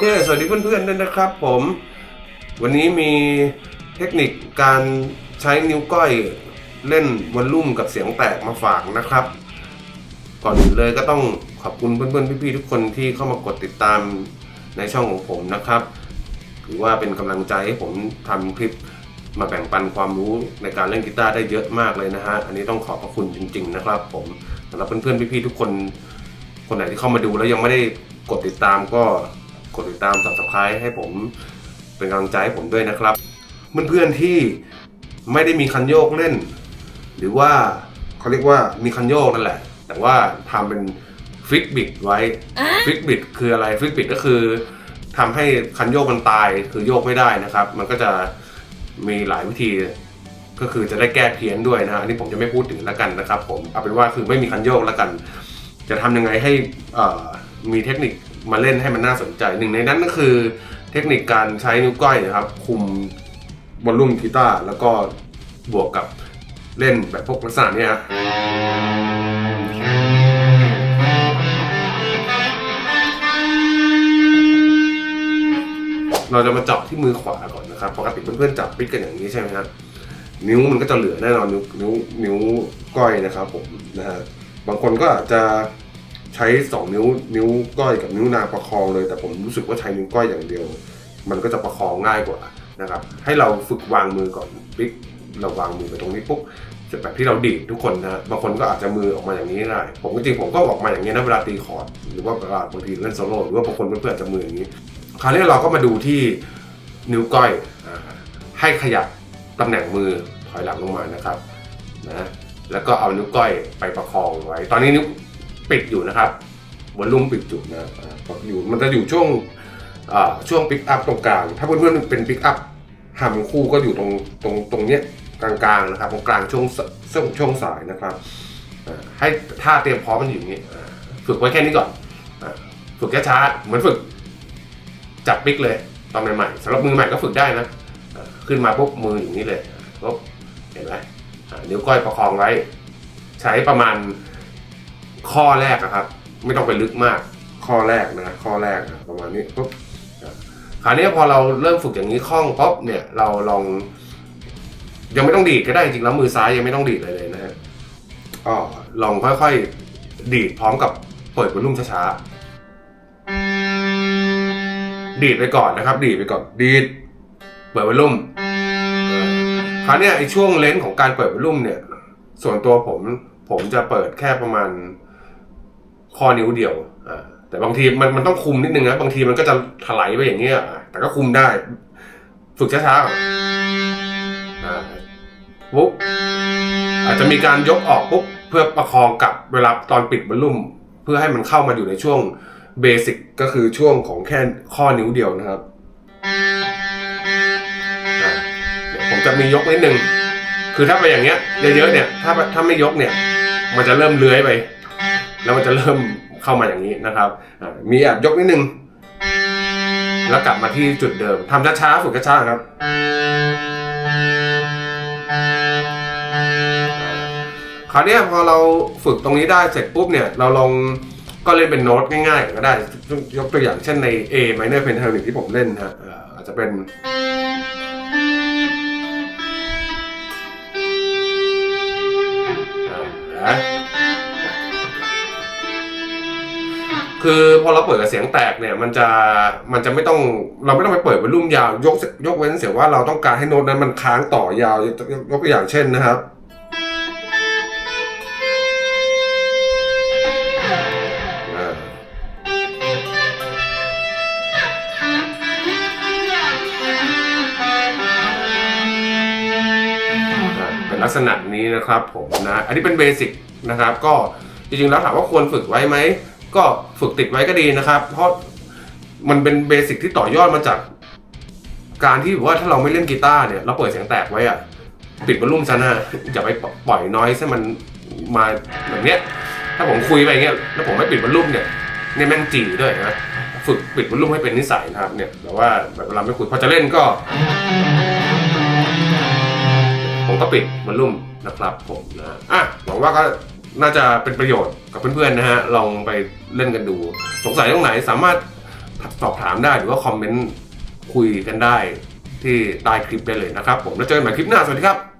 เค สวัสดีเพื่อนๆด้วยนะครับผม วันนี้มีเทคนิคการใช้นิ้วก้อยเล่นวอลลุ่มกับเสียงแตกมาฝากนะครับ ก่อนอื่นเลยก็ต้องขอบคุณเพื่อนๆพี่ๆทุกคนที่เข้ามากดติดตามในช่องของผมนะครับถือว่าเป็นกำลังใจให้ผมทำคลิปมาแบ่งปันความรู้ในการเล่นกีตาร์ได้เยอะมากเลยนะฮะ อันนี้ต้องขอบพระคุณจริง ๆ นะครับ ผมสำหรับเพื่อนๆพี่ๆทุกคน คนไหนที่เข้ามาดูแล้วยังไม่ได้กดติดตามก็ กดติดตาม subscribe ให้ผมเป็นกำลังใจให้ผมด้วยนะครับ เพื่อนๆที่ไม่ได้มีคันโยกเล่น หรือว่าเขาเรียกว่ามีคันโยกนั่นแหละ แต่ว่าทำเป็นฟิกบิดไว้ฟิกบิดคืออะไรฟิกบิดก็คือทำให้คันโยกมันตายคือโยกไม่ได้นะครับ มันก็จะมีหลายวิธีก็คือจะได้แก้เพี้ยนด้วยนะฮะอันนี้ผมจะไม่พูดถึงแล้วกันนะครับ ผมเอาเป็นว่าคือไม่มีคันโยกแล้วกัน จะทำยังไงให้เอ่อมีเทคนิค มาเล่นให้มันน่าสนใจ หนึ่งในนั้นก็คือเทคนิคการใช้นิ้วก้อยนะครับ คุมบอลลุ่มกีตาร์แล้วก็บวกกับเล่นแบบพวกลักษณะเนี้ยฮะเราจะมาจับที่มือขวาก่อนนะครับปกติเพื่อนๆจับปิกกันอย่างนี้ใช่ไหมครับนิ้วมันก็จะเหลือแน่นอนนิ้วนิ้วนิ้วก้อยนะครับผมนะฮะบางคนก็อาจจะ ใช้2นิ้วนิ้วก้อยกับนิ้วนางประคองเลย แต่ผมรู้สึกว่าใช้นิ้วก้อยอย่างเดียว มันก็จะประคองง่ายกว่านะครับ ให้เราฝึกวางมือก่อนปิ๊กเราวางมือไปตรงนี้ปุ๊บจะแบบที่เราดีดทุกคนนะบางคนก็อาจจะมือออกมาอย่างนี้ได้ ผมจริงผมก็ออกมาอย่างนี้นะเวลาตีคอร์ดหรือว่าเวลาบางทีเล่นโซโล่หรือว่าบางคนเพื่อนๆจะมืออย่างนี้ คราวนี้เราก็มาดูที่นิ้วก้อยให้ขยับตำแหน่งมือถอยหลังลงมานะครับนะแล้วก็เอานิ้วก้อยไปประคองไว้ ตอนนี้นิ้ว ปิดอยู่นะครับวอลลุ่มปิดอยู่นะอ่าอยู่มันจะอยู่ช่วงช่วงปิกอัพตรงกลาง ถ้าเพื่อนๆเป็นปิกอัพหามคู่ก็อยู่ตรงตรงตรงเนี้ยกลางๆนะครับตรงกลางช่วงช่วงช่วงสายนะครับให้ท่าเตรียมพร้อมมันอยู่อย่างนี้ฝึกไว้แค่นี้ก่อนฝึกช้าๆเหมือนฝึกจับปิกเลยตอนใหม่ๆสำหรับมือใหม่ก็ฝึกได้นะขึ้นมาปุ๊บมืออย่างนี้เลยปุ๊บเห็นไหมนิ้วก้อยประคองไว้ ใช้ประมาณ ข้อแรกอะครับ ไม่ต้องไปลึกมาก ข้อแรกนะ ข้อแรกนะประมาณนี้ปุ๊บคราวนี้พอเราเริ่มฝึกอย่างนี้คล่องปุ๊บเนี่ยเราลอง ยังไม่ต้องดีดก็ได้จริงแล้วมือซ้ายยังไม่ต้องดีดเลยเลยนะฮะก็ลองค่อยๆดีดพร้อมกับเปิดวอลลุ่มช้าๆดีดไปก่อนนะครับ ดีดไปก่อนดีดเปิดวอลลุ่มคราวนี้ไอ้ช่วงเลนส์ของการเปิดวอลลุ่มเนี่ย ส่วนตัวผมผมจะเปิดแค่ประมาณ ข้อนิ้วเดียวอ่าแต่บางทีมันมันต้องคุมนิดนึงนะบางทีมันก็จะถลายไปอย่างเงี้ยแต่ก็คุมได้ ฝึกช้าๆอ่าปุ๊บอาจจะมีการยกออกปุ๊บเพื่อประคองกลับเวลาตอนปิดวอลลุ่ม เพื่อให้มันเข้ามาอยู่ในช่วงเบสิกก็คือช่วงของแค่ข้อนิ้วเดียวนะครับอ่าเดี๋ยวผมจะมียกนิดนึง คือถ้าไปอย่างเงี้ยเยอะๆเนี่ย ถ้าถ้าไม่ยกเนี่ย มันจะเริ่มเลื้อยไป แล้วมันจะเริ่มเข้ามาอย่างนี้นะครับมีแอบยกนิดนึง แล้วกลับมาที่จุดเดิมทำช้าๆฝึกช้าๆครับคราวนี้พอเราฝึกตรงนี้ได้เสร็จปุ๊บเนี่ยเราลองก็เล่นเป็นโน้ตง่ายๆ ก็ได้ยกตัวอย่างเช่นใน A minor pentatonic ที่ผมเล่นนะฮะอาจจะเป็น คือพอเราเปิดกับเสียงแตกเนี่ยมันจะมันจะไม่ต้องเราไม่ต้องไปเปิดวอลลุ่มยาวยกยกเว้นเสียว่าเราต้องการให้โน้ตนั้นมันค้างต่อยาวยกตัวอย่างเช่นนะครับ เป็นลักษณะนี้นะครับผมนะ อันนี้เป็นเบสิกนะครับ ก็จริงๆแล้วถามว่าควรฝึกไว้ไหม ก็ฝึกติดไว้ก็ดีนะครับ เพราะมันเป็นเบสิกที่ต่อยอดมาจาก การที่ว่าถ้าเราไม่เล่นกีตาร์เนี่ยเราเปิดเสียงแตกไว้อะปิดวอลลุ่มซะนะอย่าไปปล่อยน้อยให้มันมาแบบเนี้ย ถ้าผมคุยไปอย่างเงี้ยแล้วผมไม่ปิดวอลลุ่มเนี่ยเนี่ยแม่งจีด้วยนะฝึกปิดวอลลุ่มให้เป็นนิสัยนะครับ เนี่ยแต่ว่าแบบเวลาไม่คุยพอจะเล่นก็ ผมก็ปิดวอลลุ่มนะครับผมนะอะหวังว่าก็ น่าจะเป็นประโยชน์กับเพื่อนๆนะฮะ ลองไปเล่นกันดู สงสัยตรงไหนสามารถสอบถามได้หรือว่าคอมเมนต์คุยกันได้ที่ใต้คลิปได้เลยนะครับผม แล้วเจอกันใหม่คลิปหน้า สวัสดีครับ